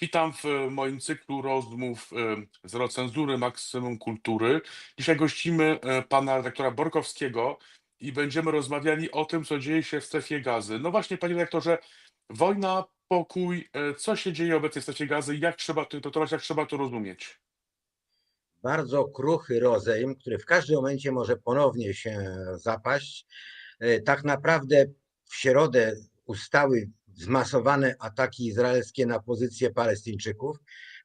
witam. W moim cyklu rozmów e, z recenzury Maksymum Kultury. Dzisiaj gościmy e, pana redaktora Borkowskiego i będziemy rozmawiali o tym, co dzieje się w strefie gazy. No właśnie, panie redaktorze, wojna, pokój, e, co się dzieje obecnie w strefie gazy, jak trzeba to interpretować, jak trzeba to rozumieć? bardzo kruchy rozejm, który w każdym momencie może ponownie się zapaść. Tak naprawdę w środę ustały zmasowane ataki izraelskie na pozycje Palestyńczyków.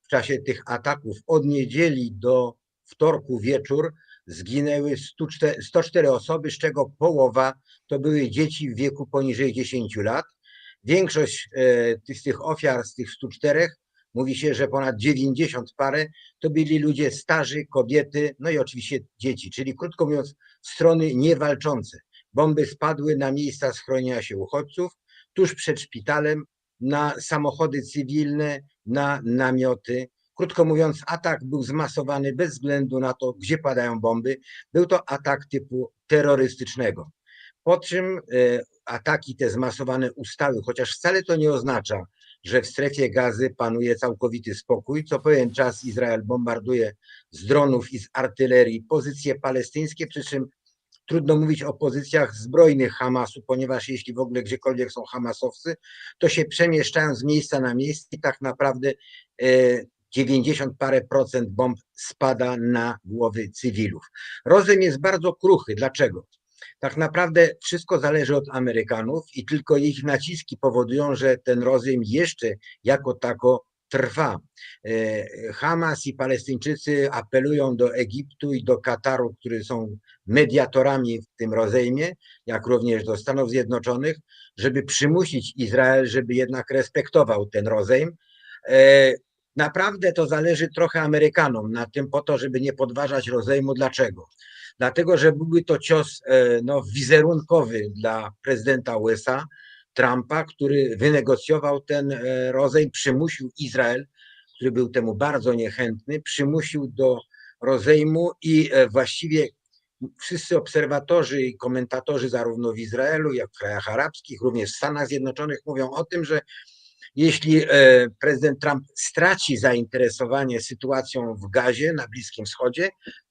W czasie tych ataków od niedzieli do wtorku wieczór zginęły 104 104 osoby, z czego połowa to były dzieci w wieku poniżej 10 lat. Większość e, z tych ofiar, z tych 104, mówi się, że ponad 90 parę to byli ludzie starzy, kobiety, no i oczywiście dzieci, czyli krótko mówiąc, strony niewalczące. Bomby spadły na miejsca schronienia się uchodźców, tuż przed szpitalem, na samochody cywilne, na namioty. Krótko mówiąc, atak był zmasowany bez względu na to, gdzie padają bomby. Był to atak typu terrorystycznego. Po czym e, ataki te zmasowane ustały, chociaż wcale to nie oznacza, że w strefie gazy panuje całkowity spokój. Co pewien czas Izrael bombarduje z dronów i z artylerii pozycje palestyńskie, przy czym trudno mówić o pozycjach zbrojnych Hamasu, ponieważ jeśli w ogóle gdziekolwiek są Hamasowcy, to się przemieszczają z miejsca na miejsce i tak naprawdę e, 90 parę procent bomb spada na głowy cywilów. Rozejm jest bardzo kruchy. Dlaczego? Tak naprawdę wszystko zależy od Amerykanów i tylko ich naciski powodują, że ten rozejm jeszcze jako tako trwa. E, Hamas i Palestyńczycy apelują do Egiptu i do Kataru, którzy są mediatorami w tym rozejmie, jak również do Stanów Zjednoczonych, żeby przymusić Izrael, żeby jednak respektował ten rozejm. E, Naprawdę to zależy trochę Amerykanom na tym po to, żeby nie podważać rozejmu. Dlaczego? Dlatego, że byłby to cios e, no, wizerunkowy dla prezydenta USA, Trumpa, który wynegocjował ten e, rozejm, przymusił Izrael, który był temu bardzo niechętny, przymusił do rozejmu i e, właściwie wszyscy obserwatorzy i komentatorzy zarówno w Izraelu, jak w krajach arabskich, również w Stanach Zjednoczonych mówią o tym, że jeśli e, prezydent Trump straci zainteresowanie sytuacją w Gazie na Bliskim Wschodzie,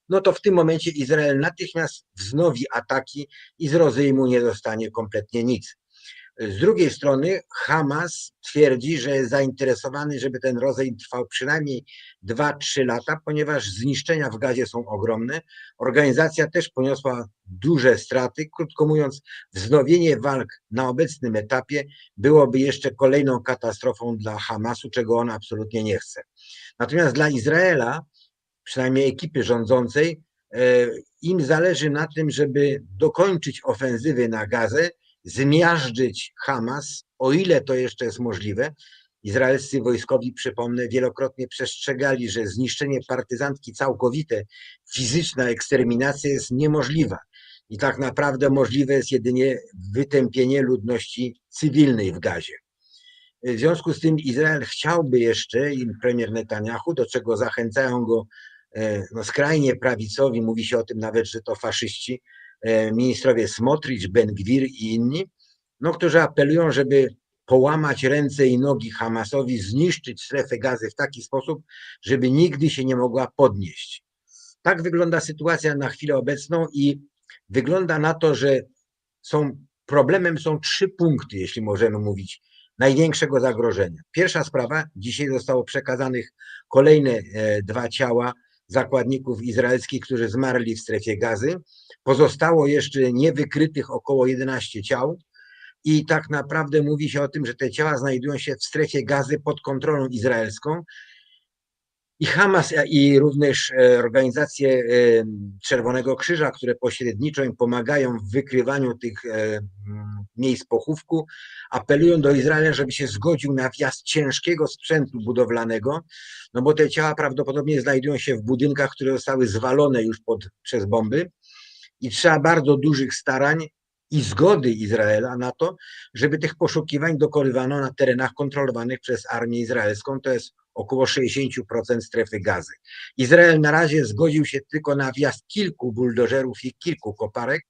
no to w tym momencie Izrael natychmiast wznowi ataki i z rozejmu nie dostanie kompletnie nic. Z drugiej strony Hamas twierdzi, że jest zainteresowany, żeby ten rozejm trwał przynajmniej 2-3 lata, ponieważ zniszczenia w gazie są ogromne. Organizacja też poniosła duże straty. Krótko mówiąc, wznowienie walk na obecnym etapie byłoby jeszcze kolejną katastrofą dla Hamasu, czego on absolutnie nie chce. Natomiast dla Izraela, przynajmniej ekipy rządzącej, e, im zależy na tym, żeby dokończyć ofensywy na Gazę, zmiażdżyć Hamas, o ile to jeszcze jest możliwe. Izraelscy wojskowi, przypomnę, wielokrotnie przestrzegali, że zniszczenie partyzantki całkowite, fizyczna eksterminacja jest niemożliwa. I tak naprawdę możliwe jest jedynie wytępienie ludności cywilnej w Gazie. W związku z tym Izrael chciałby jeszcze, i premier Netanyahu, do czego zachęcają go e, no, skrajnie prawicowi, mówi się o tym nawet, że to faszyści, ministrowie Smotrich, Ben-Gwir i inni, no, którzy apelują, żeby połamać ręce i nogi Hamasowi, zniszczyć strefę gazy w taki sposób, żeby nigdy się nie mogła podnieść. Tak wygląda sytuacja na chwilę obecną i wygląda na to, że są problemem są trzy punkty, jeśli możemy mówić, największego zagrożenia. Pierwsza sprawa, dzisiaj zostało przekazanych kolejne e, dwa ciała zakładników izraelskich, którzy zmarli w strefie gazy. Pozostało jeszcze niewykrytych około 11 ciał. I tak naprawdę mówi się o tym, że te ciała znajdują się w strefie gazy pod kontrolą izraelską. I Hamas, i również e, organizacje e, Czerwonego Krzyża, które pośredniczo im pomagają w wykrywaniu tych e, miejsc pochówku, apelują do Izraela, żeby się zgodził na wjazd ciężkiego sprzętu budowlanego, no bo te ciała prawdopodobnie znajdują się w budynkach, które zostały zwalone już pod, przez bomby i trzeba bardzo dużych starań i zgody Izraela na to, żeby tych poszukiwań dokonywano na terenach kontrolowanych przez armię izraelską. To jest około 60% strefy gazy. Izrael na razie zgodził się tylko na wjazd kilku buldożerów i kilku koparek.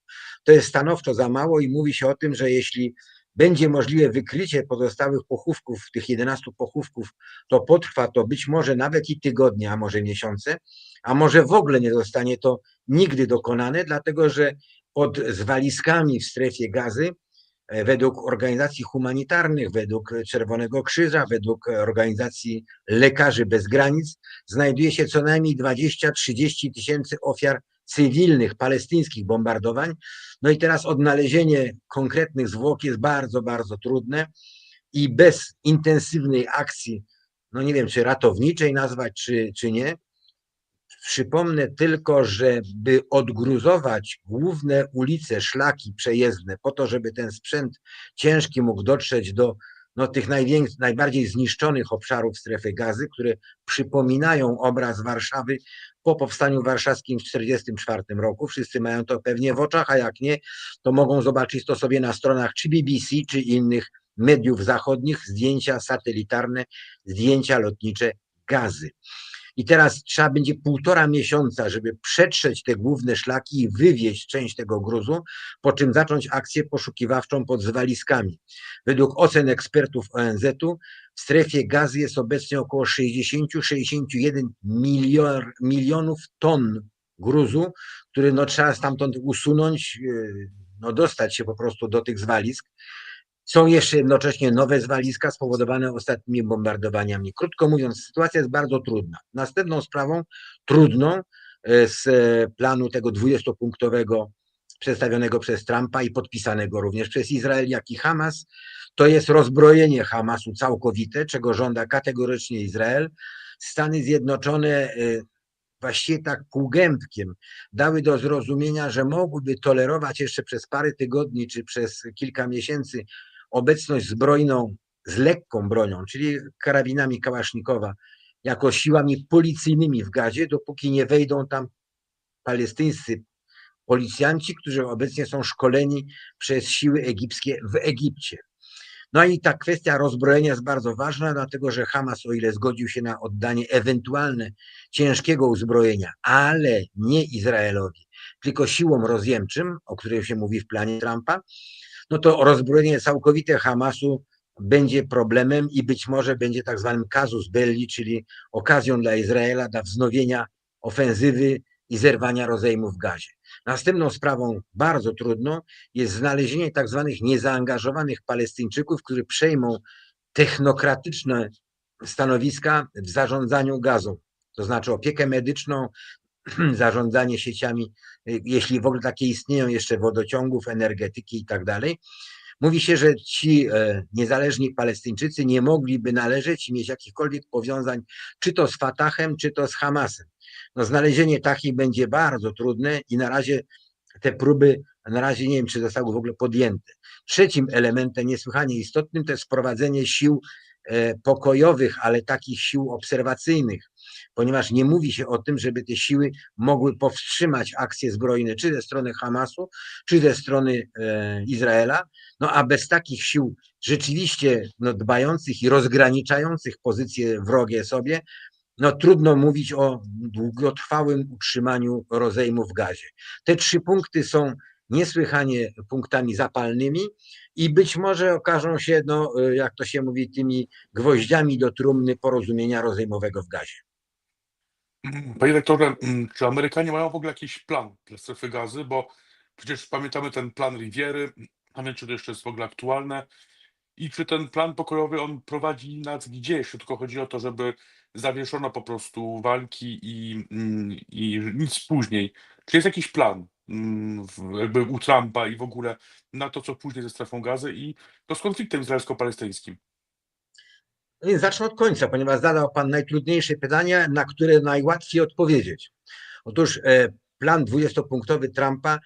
To jest stanowczo za mało i mówi się o tym, że jeśli będzie możliwe wykrycie pozostałych pochówków, tych 11 pochówków, to potrwa to być może nawet i tygodnie, a może miesiące, a może w ogóle nie zostanie to nigdy dokonane, dlatego że pod zwaliskami w strefie gazy według organizacji humanitarnych, według Czerwonego Krzyża, według organizacji Lekarzy Bez Granic znajduje się co najmniej 20-30 tysięcy ofiar cywilnych, palestyńskich bombardowań. No i teraz odnalezienie konkretnych zwłok jest bardzo, bardzo trudne i bez intensywnej akcji, no nie wiem, czy ratowniczej nazwać, czy, czy nie, Przypomnę tylko, żeby odgruzować główne ulice, szlaki przejezdne, po to, żeby ten sprzęt ciężki mógł dotrzeć do no, tych najbardziej zniszczonych obszarów strefy gazy, które przypominają obraz Warszawy po powstaniu warszawskim w 1944 roku. Wszyscy mają to pewnie w oczach, a jak nie, to mogą zobaczyć to sobie na stronach czy BBC, czy innych mediów zachodnich, zdjęcia satelitarne, zdjęcia lotnicze gazy. I teraz trzeba będzie półtora miesiąca, żeby przetrzeć te główne szlaki i wywieźć część tego gruzu, po czym zacząć akcję poszukiwawczą pod zwaliskami. Według ocen ekspertów ONZ-u w strefie gazy jest obecnie około 60-61 milionów ton gruzu, który no, trzeba stamtąd usunąć, yy, no, dostać się po prostu do tych zwalisk. Są jeszcze jednocześnie nowe zwaliska spowodowane ostatnimi bombardowaniami. Krótko mówiąc, sytuacja jest bardzo trudna. Następną sprawą, trudną, e, z planu tego 20-punktowego przedstawionego przez Trumpa i podpisanego również przez Izrael, jak i Hamas, to jest rozbrojenie Hamasu całkowite, czego żąda kategorycznie Izrael. Stany Zjednoczone e, właściwie tak półgębkiem dały do zrozumienia, że mogłyby tolerować jeszcze przez parę tygodni czy przez kilka miesięcy obecność zbrojną z lekką bronią, czyli karabinami Kałasznikowa, jako siłami policyjnymi w Gazie, dopóki nie wejdą tam palestyńscy policjanci, którzy obecnie są szkoleni przez siły egipskie w Egipcie. No i ta kwestia rozbrojenia jest bardzo ważna, dlatego że Hamas, o ile zgodził się na oddanie ewentualne ciężkiego uzbrojenia, ale nie Izraelowi, tylko siłom rozjemczym, o której się mówi w planie Trumpa, no to rozbrojenie całkowite Hamasu będzie problemem i być może będzie tak zwanym casus belli, czyli okazją dla Izraela do wznowienia ofensywy i zerwania rozejmu w gazie. Następną sprawą bardzo trudną jest znalezienie tak zwanych niezaangażowanych Palestyńczyków, którzy przejmą technokratyczne stanowiska w zarządzaniu gazą, to znaczy opiekę medyczną, zarządzanie sieciami, y, jeśli w ogóle takie istnieją jeszcze wodociągów, energetyki i tak dalej. Mówi się, że ci e, niezależni Palestyńczycy nie mogliby należeć i mieć jakichkolwiek powiązań, czy to z Fatahem, czy to z Hamasem. No, znalezienie takich będzie bardzo trudne i na razie te próby, na razie nie wiem, czy zostały w ogóle podjęte. Trzecim elementem niesłychanie istotnym to jest wprowadzenie sił e, pokojowych, ale takich sił obserwacyjnych, ponieważ nie mówi się o tym, żeby te siły mogły powstrzymać akcje zbrojne, czy ze strony Hamasu, czy ze strony e, Izraela. No a bez takich sił rzeczywiście no, dbających i rozgraniczających pozycje wrogie sobie, no trudno mówić o długotrwałym utrzymaniu rozejmu w gazie. Te trzy punkty są niesłychanie punktami zapalnymi i być może okażą się, no, jak to się mówi, tymi gwoździami do trumny porozumienia rozejmowego w gazie. Panie rektorze, mm, czy Amerykanie mają w ogóle jakiś plan dla strefy gazy? Bo przecież pamiętamy ten plan Riviery, a wiem, czy to jeszcze jest w ogóle aktualne. I czy ten plan pokojowy, on prowadzi nas gdzieś, tylko chodzi o to, żeby zawieszono po prostu walki i, mm, i nic później. Czy jest jakiś plan mm, jakby u Trumpa i w ogóle na to, co później ze strefą gazy i to z konfliktem izraelsko-palestyńskim? No więc zacznę od końca, ponieważ zadał Pan najtrudniejsze pytania, na które najłatwiej odpowiedzieć. Otóż e, plan 20-punktowy Trumpa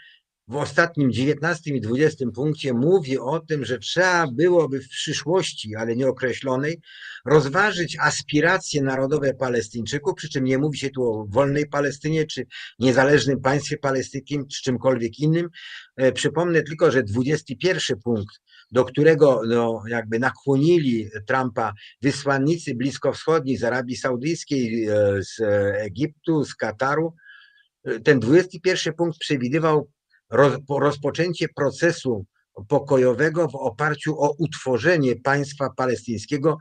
w ostatnim 19 i 20 punkcie mówi o tym, że trzeba byłoby w przyszłości, ale nieokreślonej, rozważyć aspiracje narodowe Palestyńczyków, przy czym nie mówi się tu o wolnej Palestynie, czy niezależnym państwie palestyńskim, czy czymkolwiek innym. E, przypomnę tylko, że 21 punkt, do którego no, jakby nakłonili Trumpa wysłannicy bliskowschodni z Arabii Saudyjskiej, e, z Egiptu, z Kataru, e, ten 21 punkt przewidywał roz, rozpoczęcie procesu pokojowego w oparciu o utworzenie państwa palestyńskiego,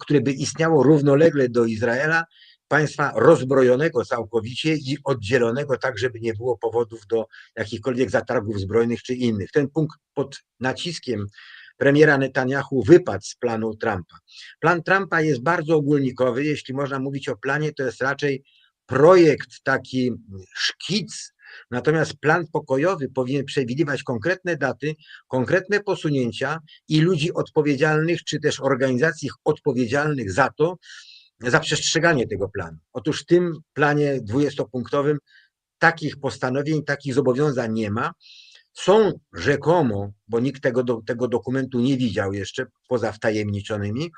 które by istniało równolegle do Izraela, państwa rozbrojonego całkowicie i oddzielonego tak, żeby nie było powodów do jakichkolwiek zatargów zbrojnych czy innych. Ten punkt pod naciskiem premiera Netanyahu wypadł z planu Trumpa. Plan Trumpa jest bardzo ogólnikowy. Jeśli można mówić o planie, to jest raczej projekt, taki szkic. Natomiast plan pokojowy powinien przewidywać konkretne daty, konkretne posunięcia i ludzi odpowiedzialnych, czy też organizacji odpowiedzialnych za to, za przestrzeganie tego planu. Otóż w tym planie dwudziestopunktowym takich postanowień, takich zobowiązań nie ma. Są rzekomo, bo nikt tego, tego dokumentu nie widział jeszcze, poza wtajemniczonymi,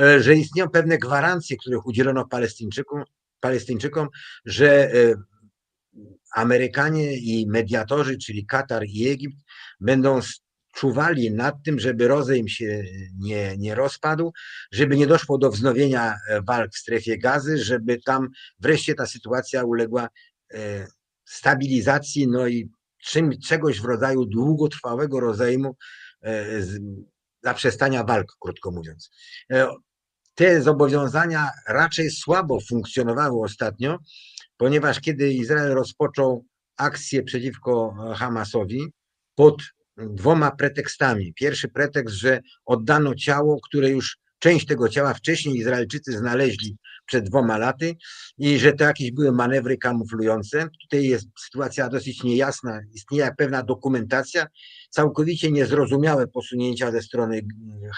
e, że istnieją pewne gwarancje, których udzielono Palestyńczykom, Palestyńczykom że e, Amerykanie i mediatorzy, czyli Katar i Egipt, będą czuwali nad tym, żeby rozejm się nie, nie rozpadł, żeby nie doszło do wznowienia e, walk w strefie gazy, żeby tam wreszcie ta sytuacja uległa e, stabilizacji, no i czym, czegoś w rodzaju długotrwałego rozejmu, e, zaprzestania walk, krótko mówiąc. Te zobowiązania raczej słabo funkcjonowały ostatnio, ponieważ kiedy Izrael rozpoczął akcję przeciwko Hamasowi pod dwoma pretekstami. Pierwszy pretekst, że oddano ciało, które już część tego ciała wcześniej Izraelczycy znaleźli przed dwoma laty i że to jakieś były manewry kamuflujące. Tutaj jest sytuacja dosyć niejasna, istnieje pewna dokumentacja, całkowicie niezrozumiałe posunięcia ze strony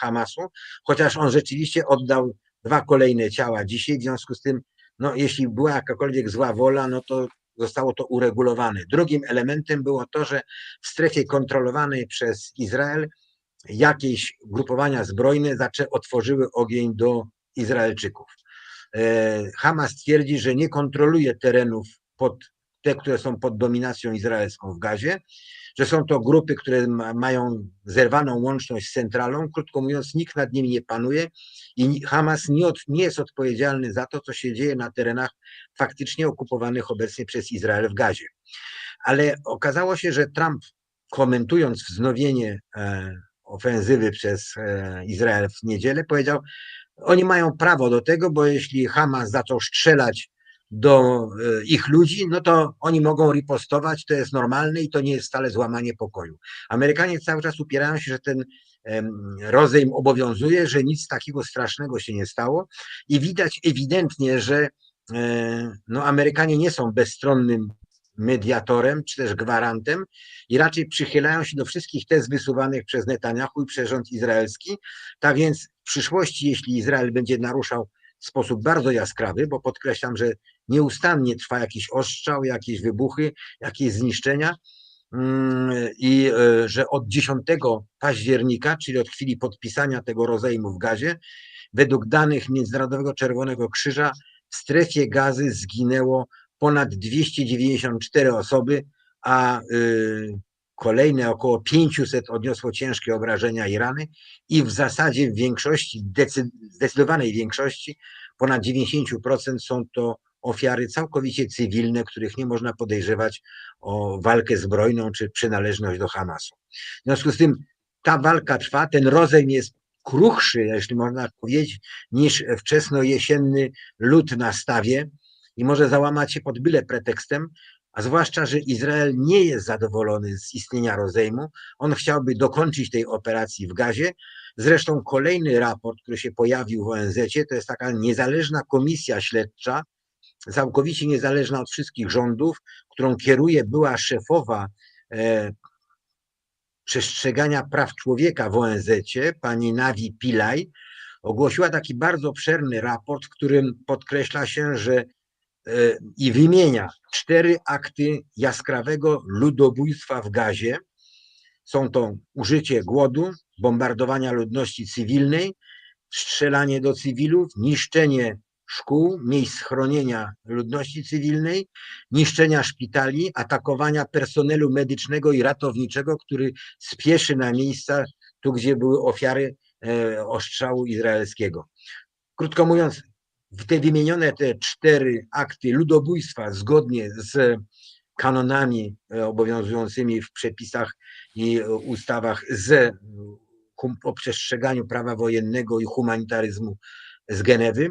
Hamasu, chociaż on rzeczywiście oddał dwa kolejne ciała dzisiaj, w związku z tym, no, jeśli była jakakolwiek zła wola, no to zostało to uregulowane. Drugim elementem było to, że w strefie kontrolowanej przez Izrael jakieś grupowania zbrojne otworzyły ogień do Izraelczyków. E, Hamas twierdzi, że nie kontroluje terenów pod te, które są pod dominacją izraelską w Gazie, że są to grupy, które ma, mają zerwaną łączność z centralą. Krótko mówiąc, nikt nad nimi nie panuje i Hamas nie, od, nie jest odpowiedzialny za to, co się dzieje na terenach faktycznie okupowanych obecnie przez Izrael w Gazie. Ale okazało się, że Trump, komentując wznowienie e, ofensywy przez e, Izrael w niedzielę, powiedział, oni mają prawo do tego, bo jeśli Hamas zaczął strzelać do e, ich ludzi, no to oni mogą ripostować, to jest normalne i to nie jest wcale złamanie pokoju. Amerykanie cały czas upierają się, że ten rozejm obowiązuje, że nic takiego strasznego się nie stało i widać ewidentnie, że e, no, Amerykanie nie są bezstronnym mediatorem czy też gwarantem i raczej przychylają się do wszystkich tez wysuwanych przez Netanyahu i przez rząd izraelski. Tak więc w przyszłości, jeśli Izrael będzie naruszał w sposób bardzo jaskrawy, bo podkreślam, że nieustannie trwa jakiś ostrzał, jakieś wybuchy, jakieś zniszczenia. Mm, i e, że od 10 października, czyli od chwili podpisania tego rozejmu w gazie, według danych Międzynarodowego Czerwonego Krzyża w strefie gazy zginęło ponad 294 osoby, a y, kolejne około 500 odniosło ciężkie obrażenia i rany i w zasadzie w większości, zdecydowanej większości, ponad 90% są to ofiary całkowicie cywilne, których nie można podejrzewać o walkę zbrojną czy przynależność do Hamasu. W związku z tym ta walka trwa, ten rozejm jest kruchszy, jeśli można powiedzieć, niż wczesnojesienny lód na stawie i może załamać się pod byle pretekstem, a zwłaszcza, że Izrael nie jest zadowolony z istnienia rozejmu. On chciałby dokończyć tej operacji w gazie. Zresztą kolejny raport, który się pojawił w ONZ, to jest taka niezależna komisja śledcza, całkowicie niezależna od wszystkich rządów, którą kieruje była szefowa e, przestrzegania praw człowieka w ONZ, pani Navi Pillay, ogłosiła taki bardzo obszerny raport, w którym podkreśla się, że i wymienia cztery akty jaskrawego ludobójstwa w gazie. Są to użycie głodu, bombardowania ludności cywilnej, strzelanie do cywilów, niszczenie szkół, miejsc schronienia ludności cywilnej, niszczenia szpitali, atakowania personelu medycznego i ratowniczego, który spieszy na miejsca, tu gdzie były ofiary e, ostrzału izraelskiego. Krótko mówiąc, w te wymienione te cztery akty ludobójstwa zgodnie z kanonami e, obowiązującymi w przepisach i e, ustawach z hum- o przestrzeganiu prawa wojennego i humanitaryzmu z Genewy.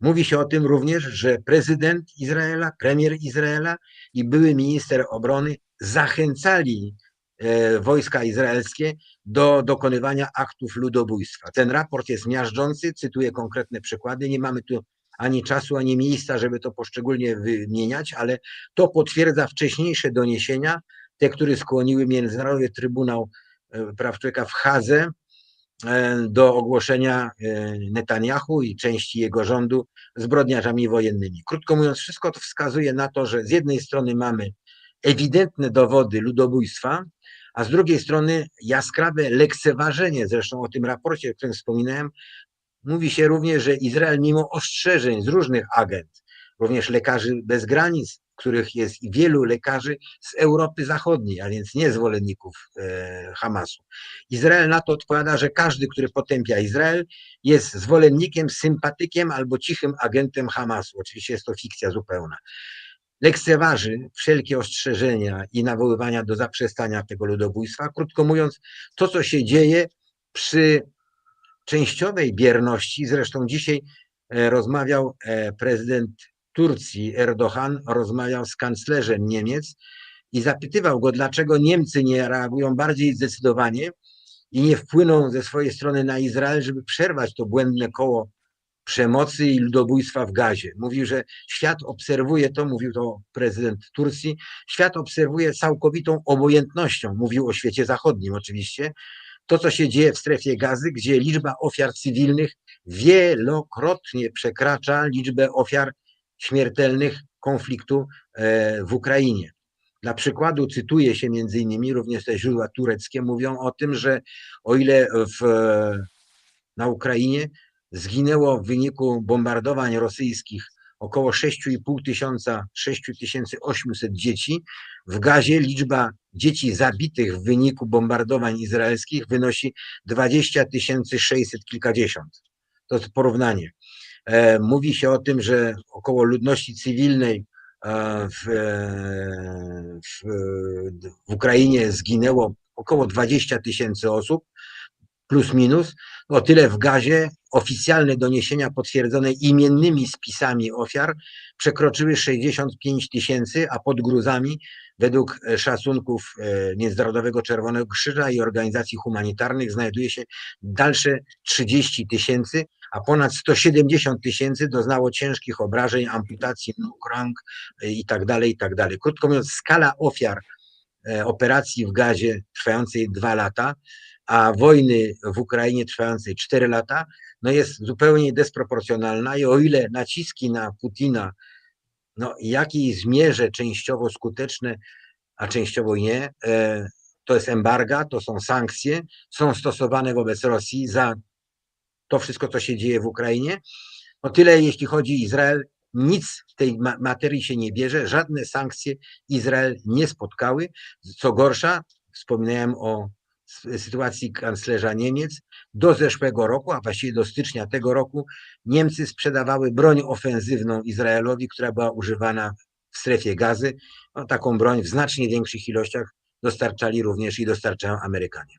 Mówi się o tym również, że prezydent Izraela, premier Izraela i były minister obrony zachęcali e, wojska izraelskie do dokonywania aktów ludobójstwa. Ten raport jest miażdżący, cytuję konkretne przykłady. Nie mamy tu ani czasu, ani miejsca, żeby to poszczególnie wymieniać, ale to potwierdza wcześniejsze doniesienia, te, które skłoniły Międzynarodowy Trybunał e, Praw Człowieka w Hadze do ogłoszenia e, Netanyahu i części jego rządu zbrodniarzami wojennymi. Krótko mówiąc, wszystko to wskazuje na to, że z jednej strony mamy ewidentne dowody ludobójstwa, a z drugiej strony jaskrawe lekceważenie, zresztą o tym raporcie, o którym wspominałem, mówi się również, że Izrael mimo ostrzeżeń z różnych agent, również lekarzy bez granic, których jest i wielu lekarzy z Europy Zachodniej, a więc nie zwolenników e, Hamasu. Izrael na to odpowiada, że każdy, który potępia Izrael, jest zwolennikiem, sympatykiem albo cichym agentem Hamasu. Oczywiście jest to fikcja zupełna. Lekceważy wszelkie ostrzeżenia i nawoływania do zaprzestania tego ludobójstwa. Krótko mówiąc, to, co się dzieje przy częściowej bierności, zresztą dzisiaj e, rozmawiał e, prezydent Turcji Erdogan, rozmawiał z kanclerzem Niemiec i zapytywał go, dlaczego Niemcy nie reagują bardziej zdecydowanie i nie wpłyną ze swojej strony na Izrael, żeby przerwać to błędne koło przemocy i ludobójstwa w gazie. Mówił, że świat obserwuje to, mówił to prezydent Turcji, świat obserwuje całkowitą obojętnością, mówił o świecie zachodnim oczywiście, to, co się dzieje w strefie gazy, gdzie liczba ofiar cywilnych wielokrotnie przekracza liczbę ofiar śmiertelnych konfliktu e, w Ukrainie. Dla przykładu cytuje się między innymi, również te źródła tureckie mówią o tym, że o ile w, na Ukrainie zginęło w wyniku bombardowań rosyjskich około 6,5 tysiąca, 6800 dzieci, w Gazie liczba dzieci zabitych w wyniku bombardowań izraelskich wynosi 20 600 kilkadziesiąt. To jest porównanie. E, Mówi się o tym, że około ludności cywilnej e, w, e, w, w Ukrainie zginęło około 20 tysięcy osób, plus minus. O tyle w gazie oficjalne doniesienia potwierdzone imiennymi spisami ofiar przekroczyły 65 tysięcy, a pod gruzami według szacunków Międzynarodowego Czerwonego Krzyża i organizacji humanitarnych znajduje się dalsze 30 tysięcy, a ponad 170 tysięcy doznało ciężkich obrażeń, amputacji nóg, rąk e, i tak dalej, i tak dalej. Krótko mówiąc, skala ofiar e, operacji w gazie trwającej dwa lata, a wojny w Ukrainie trwającej 4 lata, no jest zupełnie desproporcjonalna i o ile naciski na Putina no, jakiej zmierze częściowo skuteczne, a częściowo nie, e, to jest embarga, to są sankcje, są stosowane wobec Rosji za to wszystko, co się dzieje w Ukrainie. O tyle, jeśli chodzi o Izrael, nic w tej ma- materii się nie bierze, żadne sankcje Izrael nie spotkały. Co gorsza, wspominałem o sytuacji kanclerza Niemiec, do zeszłego roku, a właściwie do stycznia tego roku, Niemcy sprzedawały broń ofensywną Izraelowi, która była używana w strefie gazy. No, taką broń w znacznie większych ilościach dostarczali również i dostarczają Amerykanie.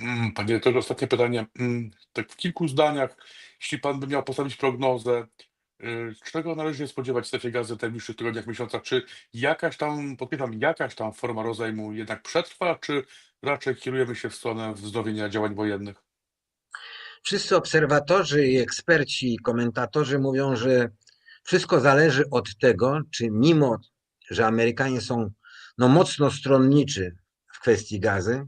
Mm, Panie dyrektorze, ostatnie pytanie. Mm, Tak w kilku zdaniach, jeśli pan by miał postawić prognozę, y, czego należy się spodziewać w strefie gazy w najbliższych tygodniach, miesiącach? Czy jakaś tam, podpytam, jakaś tam forma rozejmu jednak przetrwa, czy raczej kierujemy się w stronę wznowienia działań wojennych? Wszyscy obserwatorzy i eksperci, i komentatorzy mówią, że wszystko zależy od tego, czy mimo, że Amerykanie są no, mocno stronniczy w kwestii gazy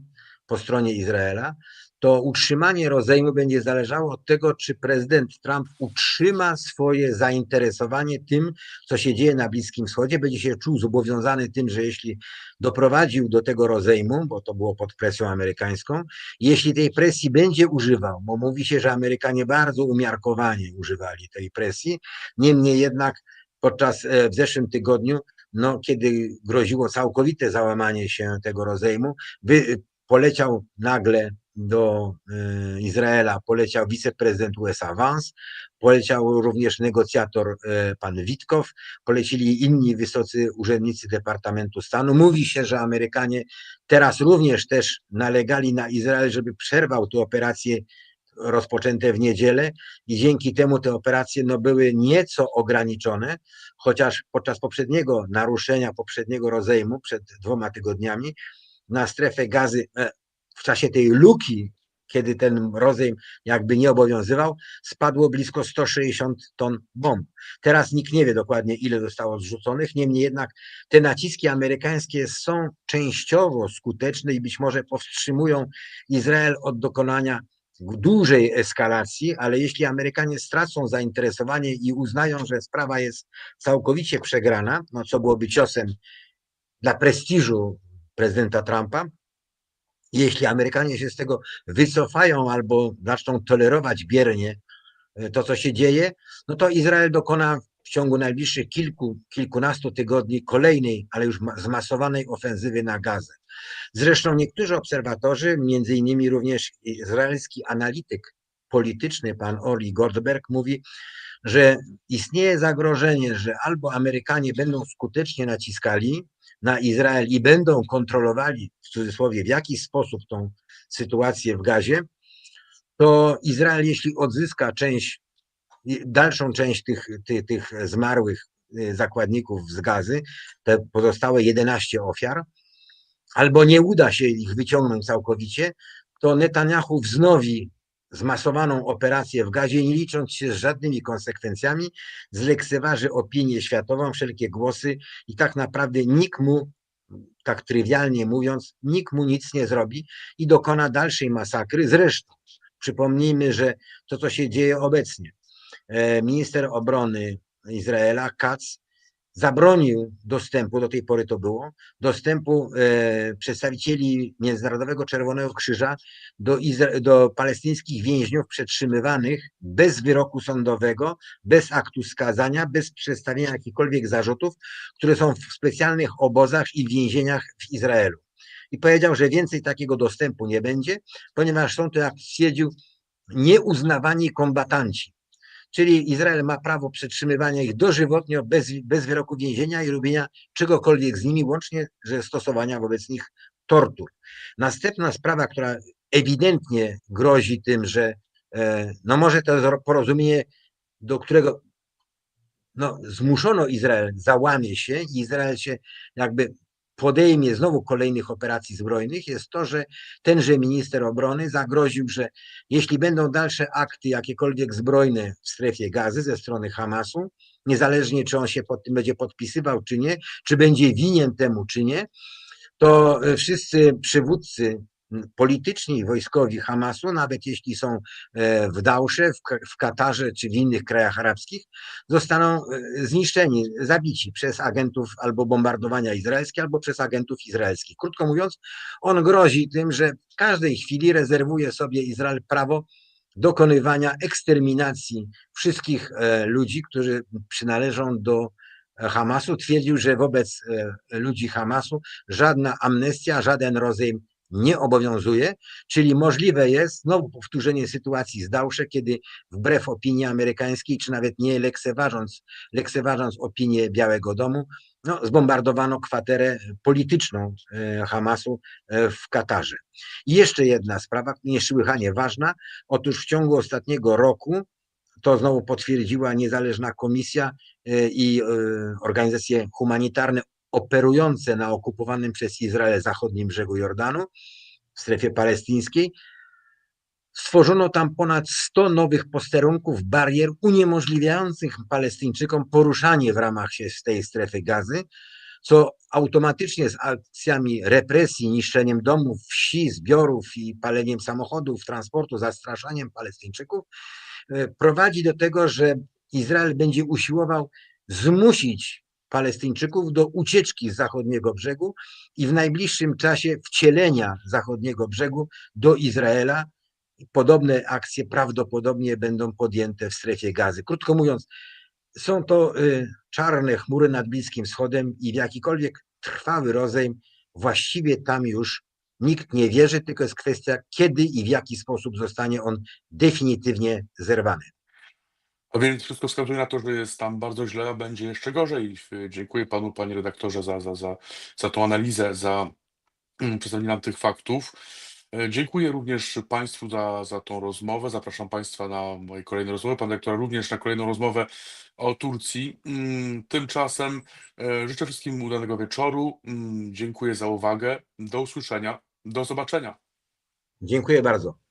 po stronie Izraela, to utrzymanie rozejmu będzie zależało od tego, czy prezydent Trump utrzyma swoje zainteresowanie tym, co się dzieje na Bliskim Wschodzie, będzie się czuł zobowiązany tym, że jeśli doprowadził do tego rozejmu, bo to było pod presją amerykańską, jeśli tej presji będzie używał, bo mówi się, że Amerykanie bardzo umiarkowanie używali tej presji, niemniej jednak podczas e, w zeszłym tygodniu, no, kiedy groziło całkowite załamanie się tego rozejmu, wy, poleciał nagle do e, Izraela poleciał wiceprezydent USA Vance, poleciał również negocjator e, pan Witkow, polecili inni wysocy urzędnicy Departamentu Stanu. Mówi się, że Amerykanie teraz również też nalegali na Izrael, żeby przerwał te operacje rozpoczęte w niedzielę i dzięki temu te operacje no, były nieco ograniczone, chociaż podczas poprzedniego naruszenia, poprzedniego rozejmu przed dwoma tygodniami na strefę gazy e, w czasie tej luki, kiedy ten rozejm jakby nie obowiązywał, spadło blisko 160 ton bomb. Teraz nikt nie wie dokładnie, ile zostało zrzuconych, niemniej jednak te naciski amerykańskie są częściowo skuteczne i być może powstrzymują Izrael od dokonania dużej eskalacji, ale jeśli Amerykanie stracą zainteresowanie i uznają, że sprawa jest całkowicie przegrana, no co byłoby ciosem dla prestiżu prezydenta Trumpa, jeśli Amerykanie się z tego wycofają albo zaczną tolerować biernie e, to, co się dzieje, no to Izrael dokona w ciągu najbliższych kilku, kilkunastu tygodni kolejnej, ale już ma- zmasowanej ofensywy na Gazę. Zresztą niektórzy obserwatorzy, między innymi również izraelski analityk polityczny, pan Oli Goldberg, mówi, że istnieje zagrożenie, że albo Amerykanie będą skutecznie naciskali na Izrael i będą kontrolowali, w cudzysłowie, w jakiś sposób tą sytuację w Gazie, to Izrael, jeśli odzyska część, dalszą część tych, tych, tych zmarłych y, zakładników z gazy, te pozostałe 11 ofiar, albo nie uda się ich wyciągnąć całkowicie, to Netanyahu wznowi zmasowaną operację w gazie, nie licząc się z żadnymi konsekwencjami, zlekceważy opinię światową, wszelkie głosy i tak naprawdę nikt mu, tak trywialnie mówiąc, nikt mu nic nie zrobi i dokona dalszej masakry. Zresztą przypomnijmy, że to, co się dzieje obecnie, e, minister obrony Izraela, Katz, zabronił dostępu, do tej pory to było, dostępu e, przedstawicieli Międzynarodowego Czerwonego Krzyża do, Izra- do palestyńskich więźniów przetrzymywanych bez wyroku sądowego, bez aktu skazania, bez przedstawienia jakichkolwiek zarzutów, które są w specjalnych obozach i więzieniach w Izraelu. I powiedział, że więcej takiego dostępu nie będzie, ponieważ są to, jak stwierdził, nieuznawani kombatanci. Czyli Izrael ma prawo przetrzymywania ich dożywotnio bez, bez wyroku więzienia i robienia czegokolwiek z nimi, łącznie ze stosowania wobec nich tortur. Następna sprawa, która ewidentnie grozi tym, że e, no może to porozumienie, do którego no, zmuszono Izrael, załamie się i Izrael się jakby podejmie znowu kolejnych operacji zbrojnych, jest to, że tenże minister obrony zagroził, że jeśli będą dalsze akty jakiekolwiek zbrojne w strefie gazy ze strony Hamasu, niezależnie czy on się pod tym będzie podpisywał, czy nie, czy będzie winien temu, czy nie, to e, wszyscy przywódcy polityczni wojskowi Hamasu, nawet jeśli są e, w Dałsze, w Ka- w Katarze czy w innych krajach arabskich, zostaną e, zniszczeni, zabici przez agentów albo bombardowania izraelskie, albo przez agentów izraelskich. Krótko mówiąc, on grozi tym, że w każdej chwili rezerwuje sobie Izrael prawo dokonywania eksterminacji wszystkich e, ludzi, którzy przynależą do Hamasu. Twierdził, że wobec ludzi Hamasu żadna amnestia, żaden rozejm nie obowiązuje, czyli możliwe jest znowu powtórzenie sytuacji z Dałsze, kiedy wbrew opinii amerykańskiej, czy nawet nie lekceważąc, lekceważąc opinię Białego Domu, no, zbombardowano kwaterę polityczną e, Hamasu e, w Katarze. I jeszcze jedna sprawa, niesłychanie ważna. Otóż w ciągu ostatniego roku, to znowu potwierdziła niezależna komisja e, i organizacje humanitarne operujące na okupowanym przez Izrael zachodnim brzegu Jordanu, w strefie palestyńskiej, Stworzono tam ponad 100 nowych posterunków, barier uniemożliwiających Palestyńczykom poruszanie w ramach się z tej strefy gazy, co automatycznie z akcjami represji, niszczeniem domów, wsi, zbiorów i paleniem samochodów, transportu, zastraszaniem Palestyńczyków, e, prowadzi do tego, że Izrael będzie usiłował zmusić Palestyńczyków do ucieczki z zachodniego brzegu i w najbliższym czasie wcielenia zachodniego brzegu do Izraela, podobne akcje prawdopodobnie będą podjęte w strefie gazy. Krótko mówiąc, są to y, czarne chmury nad Bliskim Wschodem i w jakikolwiek trwały rozejm właściwie tam już nikt nie wierzy, tylko jest kwestia, kiedy i w jaki sposób zostanie on definitywnie zerwany. A więc wszystko wskazuje na to, że jest tam bardzo źle, a będzie jeszcze gorzej. Dziękuję panu, panie redaktorze, za, za, za, za tą analizę, za mm, przedstawienie nam tych faktów. E, Dziękuję również Państwu za, za tą rozmowę. Zapraszam Państwa na moje kolejne rozmowy. Pan rektor również na kolejną rozmowę o Turcji. Mm, Tymczasem e, życzę wszystkim udanego wieczoru. Mm, Dziękuję za uwagę. Do usłyszenia. Do zobaczenia. Dziękuję bardzo.